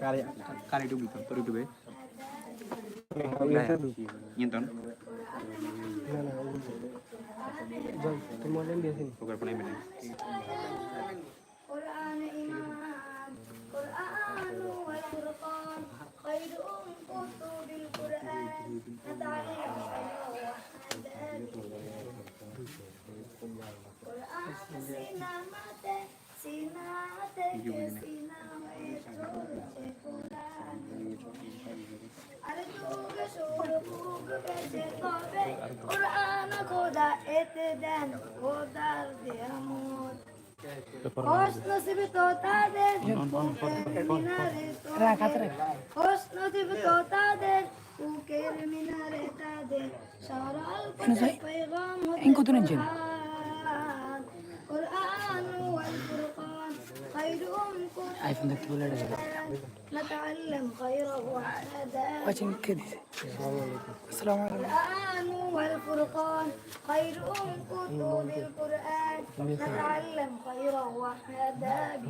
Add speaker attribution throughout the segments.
Speaker 1: Kari kari dulu gitu, perlu
Speaker 2: dulu. Nyenton. Jom, kemudian dia sini.
Speaker 1: Bukan pernah
Speaker 3: sinate, سينامate أرجوك شوقك بشطابه قرآن خدا اتدان خدا দিয়ামত হোস নসিব তো তাদের বুকের মিনারে তোদের হোস নসিব তো তাদের বুকের মিনারে তাদের সরল পথে পেগাম عارف
Speaker 2: إنك تقول أنا
Speaker 3: نتعلم خيره
Speaker 2: كده. السلام عليكم.
Speaker 3: القرآن والفرقان خير كتب القرآن. نتعلم خيره وحددا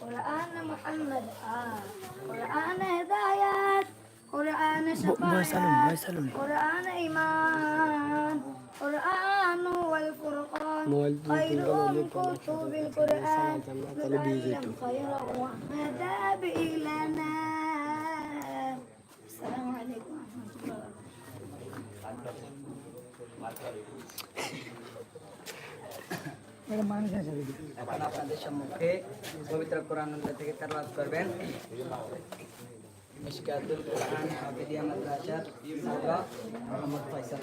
Speaker 3: قرآن محمد. آه. قرآن هدايات. قرآن شفاعات قرآن إيمان.
Speaker 2: মোবাইল তাহলে দিয়ে যেত।
Speaker 4: এখন আপনাদের সম্মুখে পবিত্র কোরআন থেকে তেলাওয়াত করবেন। ইশকাতুল কোরআন হাফিদিয়া মাদ্রাসা মোহাম্মদ ফয়সাল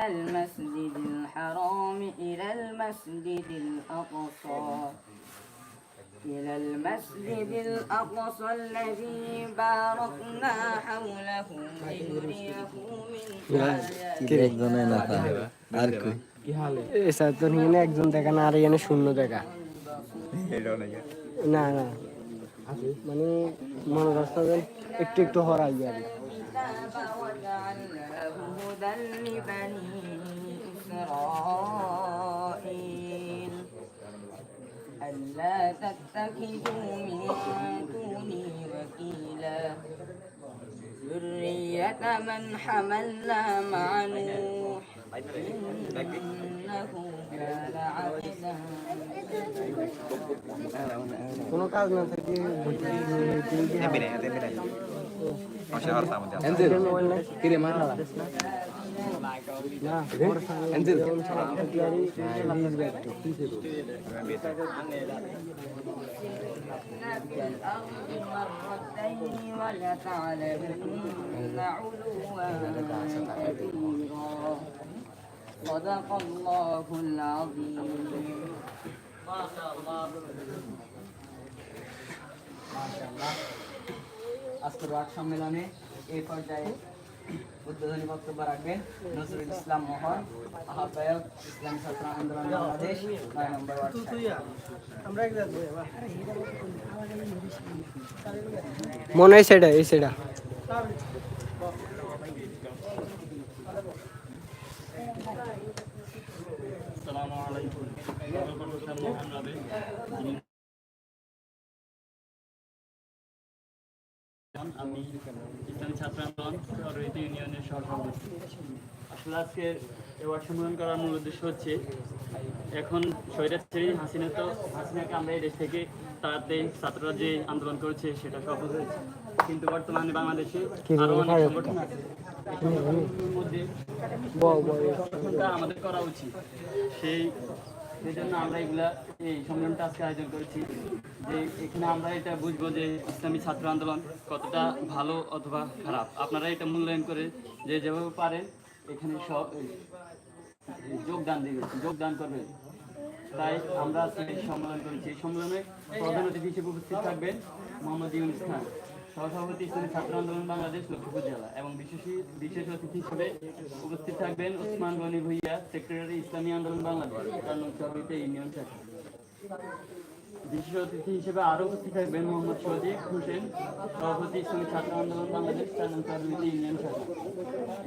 Speaker 5: من المسجد الحرام إلى المسجد الأقصى إلى المسجد الأقصى الذي باركنا حوله لنريه من آياتنا
Speaker 2: এসা তো নিয়ে একজন দেখা না আর এখানে শূন্য দেখা
Speaker 1: Hello nih ya.
Speaker 2: না না মানে মনে রাস্তা একটু একটু হরাই আর
Speaker 5: الكتاب وجعلناه هدى لبني إسرائيل ألا تتخذوا من دوني وكيلا ذرية من حملنا مع نوح إنه كان عبدا
Speaker 2: কোনো কাজ না থাকে
Speaker 1: Tempe deh, tempe deh. Masya Allah sama dia.
Speaker 2: Mobile নাই কিরে মারা না ওর সামনে
Speaker 5: نبي الأرض مرتين ولتعلمن علوا كبيرا صدق الله العظيم
Speaker 4: মাশাআল্লাহ আজকের ওয়ার্ড সম্মেলনে এই পর্যায়ে উদ্বোধনী বক্তব্য রাখবেন নজরুল ইসলাম মোহন আহ্বায়ক ইসলামী ছাত্র আন্দোলন বাংলাদেশ নয় নম্বর
Speaker 2: মনে হয় সেটা এই সেটা।
Speaker 6: আমি ইসলামী ছাত্র রহিত ইউনিয়নের সহসভাপতি আসলে আজকে অ্যাওয়ার্ড সম্মেলন করার মূল উদ্দেশ্য হচ্ছে এখন স্বৈরাচারী হাসিনা তো হাসিনাকে আমরা এই দেশ থেকে তাড়াতে ছাত্ররা যে আন্দোলন করেছে সেটা সফল হয়েছে। কিন্তু বর্তমানে বাংলাদেশে আরও অনেক সংগঠন আছে। মধ্যে আমাদের করা উচিত। সেই সেই জন্য আমরা এগুলা, এই সম্মেলনটা আজকে আয়োজন করেছি। যে এখানে আমরা এটা বুঝব যে ইসলামী ছাত্র আন্দোলন কতটা ভালো অথবা খারাপ। আপনারা এটা মূল্যায়ন করে যে যেভাবে পারেন এখানে সব যোগদান দিবেন যোগদান করবেন তাই আমরা আজকে সম্মেলন করেছি। এই সম্মেলনে প্রধান অতিথি হিসেবে উপস্থিত থাকবেন মোহাম্মদ ইউনুস খান। সহসভাপতি ইসলামী ছাত্র আন্দোলন বাংলাদেশ লক্ষ্মীপুর জেলা এবং বিশেষ বিশেষ অতিথি হিসেবে উপস্থিত থাকবেন ওসমান গনি ভুইয়া, সেক্রেটারি ইসলামী আন্দোলন বাংলাদেশ কারণ ইউনিয়ন শাখা। বিশেষ অতিথি হিসেবে আরও উপস্থিত থাকবেন মোহাম্মদ সজিব হোসেন, সভাপতি ইসলামী ছাত্র আন্দোলন বাংলাদেশ সভাপতি ইউনিয়ন শাখা।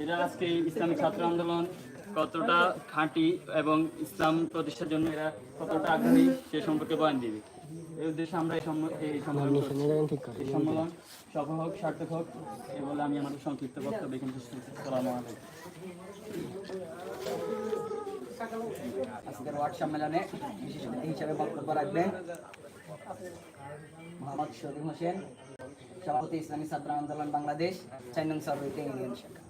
Speaker 6: এরা আজকে ইসলামী ছাত্র আন্দোলন কতটা খাঁটি এবং ইসলাম প্রতিষ্ঠার জন্য এরা কতটা আগ্রহী সে সম্পর্কে বয়ান দিবে। এই উদ্দেশ্যে আমরা এই সম্মেলন এই সম্মেলন সফল হোক সার্থক হোক এ বলে আমি আমার সংক্ষিপ্ত বক্তব্য এখানে শেষ করছি। সালামু
Speaker 4: আজকের ওয়ার্ড সম্মেলনে বিশেষ অতিথি হিসেবে বক্তব্য রাখবেন মোহাম্মদ শরীফ হোসেন সভাপতি ইসলামী ছাত্র আন্দোলন বাংলাদেশ চার নং সর্বিতে ইউনিয়ন শাখা।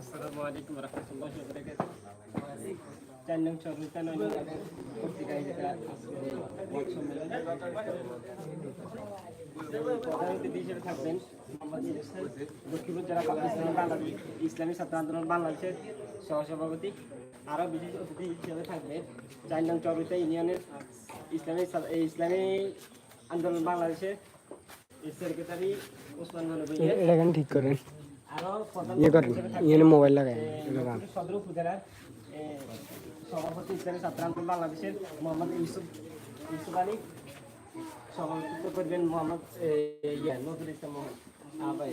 Speaker 7: আসসালামু আলাইকুম রহমতুল্লাহি ওয়া বারাকাতুহু। চার নং চরমিতা নয় নং পত্রিকায় যেটা আজকে ওয়ার্ড সম্মেলন প্রধান অতিথি হিসেবে থাকবেন মোহাম্মদ লক্ষ্মীপুর জেলা ইসলামী বাংলাদেশ ইসলামী ছাত্র আন্দোলন বাংলাদেশের সহসভাপতি আরও বিশেষ অতিথি হিসেবে থাকবেন চার নং চরমিতা ইউনিয়নের ইসলামী ইসলামী আন্দোলন বাংলাদেশের সেক্রেটারি ওসমান গনি
Speaker 2: এটা কেন ঠিক করেন
Speaker 7: আরও প্রধান
Speaker 2: ইয়ে মোবাইল লাগায়। গান
Speaker 7: সদর উপজেলার সভাপতি ইসলামী ছাত্র আন্দোলন বাংলাদেশের মোহাম্মদ ইউসুফ ইউসুফ আলী। সভাপতিত্ব করবেন মোহাম্মদ নজরুল ইসলাম মোহাম্মদ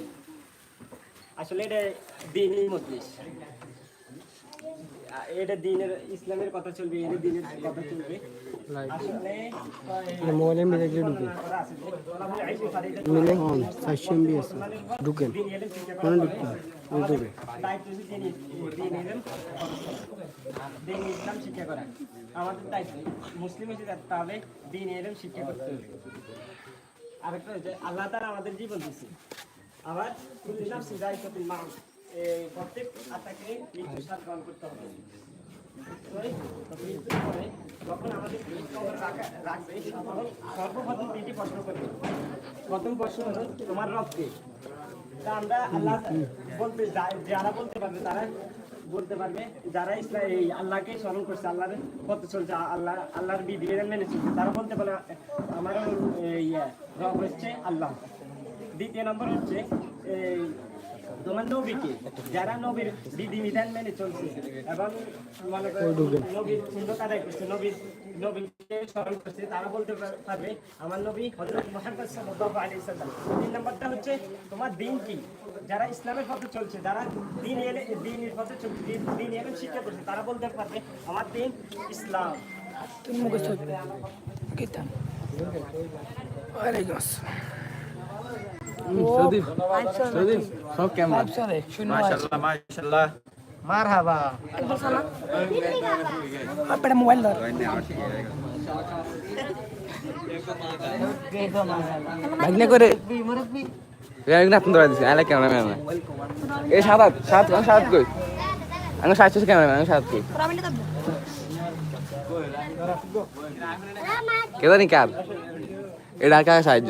Speaker 7: আসলে এটা দিনই মজলিস। এটা দিনের ইসলামের কথা চলবে এটা দিনের কথা চলবে। আসলে
Speaker 2: মোবাইলের মধ্যে গিয়ে ঢুকে। মিলে অন চারশো এমবি আছে। ঢুকেন কোনো ঢুকতে হবে। ইউটিউবে
Speaker 7: দায়িত্ব হচ্ছে দিন দিন এলেন দিন ইসলাম শিক্ষা করা। আমাদের দায়িত্ব। মুসলিম থাকতে দিন শিক্ষা করতে হবে। আরেকটা হচ্ছে আল্লাহ তারা আমাদের জীবন দিচ্ছে আবার ইসলাম এই প্রত্যেক আত্মাকে মৃত্যু মৃত্যুর পরে প্রথম প্রশ্ন হলো, তোমার রবকে? তা আমরা আল্লাহ বলতে যারা বলতে পারবে তারা বলতে পারবে, যারা ইসলাম এই আল্লাহকে স্মরণ করছে, আল্লাহর পথে চলছে, আল্লাহ, আল্লাহর বিধিবিধান মেনে চলছে। তারা বলতে পারে, আমার ইয়ে রব হচ্ছে আল্লাহ। দ্বিতীয় নম্বর হচ্ছে তোমার নবীকে যারা নবীর বিধিবিধান মেনে চলছে এবং মনে করে নবীর সুন্দর আদায় করছে নবীর নবীকে স্মরণ করছে তারা বলতে পারবে আমার নবী হযরত মুহাম্মদ সাল্লাল্লাহু আলাইহি সাল্লাম। তিন নম্বরটা হচ্ছে তোমার দিন কি? যারা ইসলামের পথে চলছে যারা দিন এলে দিনের পথে চলছে দিন দিন এলে শিক্ষা করছে তারা বলতে পারবে আমার দিন ইসলাম।
Speaker 1: সব কেমন? মাশাআল্লাহ মাশাআল্লাহ। মারহাবা।
Speaker 2: ভাগনে করে গাড়ি না আপনার দিছে। আলে ক্যামেরাম্যান এই সাত আট সাত আমি সাত কই? আমি সাত শেষ ক্যামেরাম্যান আমি সাত কই? কে কার। এটা কার সাহায্য।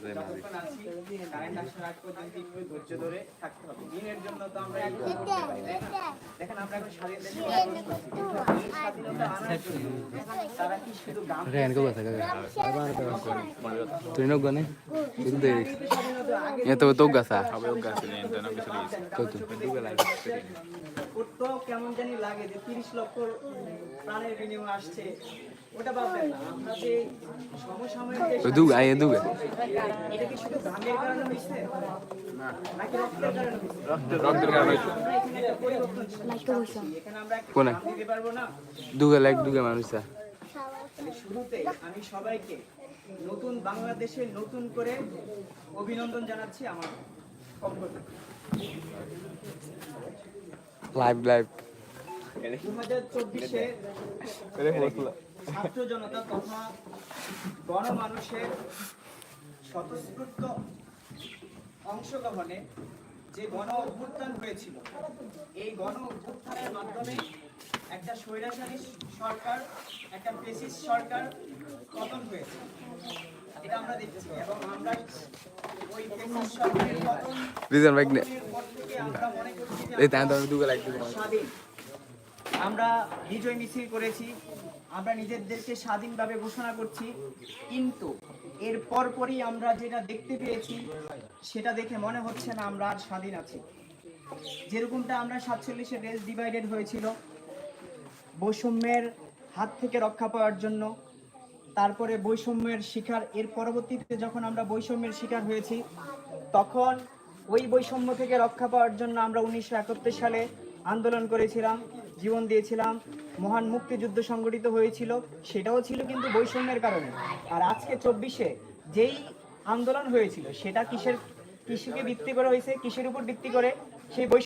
Speaker 2: যতক্ষণ আছি কারেন্ট আসার আগ পর্যন্ত একটু ধৈর্য ধরে থাকতে হবে দিনের জন্য তো আমরা একটু করতে পারি দেখেন আমরা এখন স্বাধীন দেশে বসবাস করছি। এই স্বাধীনতা আনার জন্য তারা কি শুধু গান
Speaker 8: To gasa. To to.
Speaker 2: করতো কেমন জানি লাগে যে লক্ষ প্রাণের বিনিময়ে আসছে। ওটা ভাববেন না। আমরা যে সমসাময়িক যে
Speaker 8: O duga, ay duga.
Speaker 2: এটা কি শুধু ঘামের কারণে নাকি রক্তের কারণে এখানে আমরা দিতে পারব না. শুরুতে আমি সবাইকে নতুন বাংলাদেশে নতুন করে অভিনন্দন জানাচ্ছি আমার পক্ষ থেকে।
Speaker 8: Live live.
Speaker 2: দু হাজার চব্বিশে ছাত্র জনতা তথা গণমানুষের স্বতঃস্ফূর্ত অংশগ্রহণে যে গণ অভ্যুত্থান হয়েছিল এই গণ অভ্যুত্থানের মাধ্যমে একটা স্বৈরাচারী সরকার একটা ফেসিস্ট সরকার পতন হয়েছে। আমরা বিজয় মিছিল করেছি, আমরা নিজেদেরকে স্বাধীনভাবে ঘোষণা করছি, কিন্তু এর পরপরই আমরা যেটা দেখতে পেয়েছি, সেটা দেখে মনে হচ্ছে না আমরা আর স্বাধীন আছি। যেরকমটা আমরা সাতচল্লিশে দেশ ডিভাইডেড হয়েছিল, বৈষম্যের হাত থেকে রক্ষা পাওয়ার জন্য তারপরে বৈষম্যের শিকার। এর পরবর্তীতে যখন আমরা বৈষম্যের শিকার হয়েছি, তখন ওই বৈষম্য থেকে রক্ষা পাওয়ার জন্য আমরা উনিশশো একাত্তর সালে আন্দোলন করেছিলাম, জীবন দিয়েছিলাম। মহান মুক্তিযুদ্ধ সংগঠিত হয়েছিল, সেটাও ছিল কিন্তু বৈষম্যের কারণে। আর আজকে চব্বিশে যেই আন্দোলন হয়েছিল, সেটা কিসের কৃষিকে ভিত্তি করে হয়েছে কৃষির উপর ভিত্তি করে সেই বৈষম্য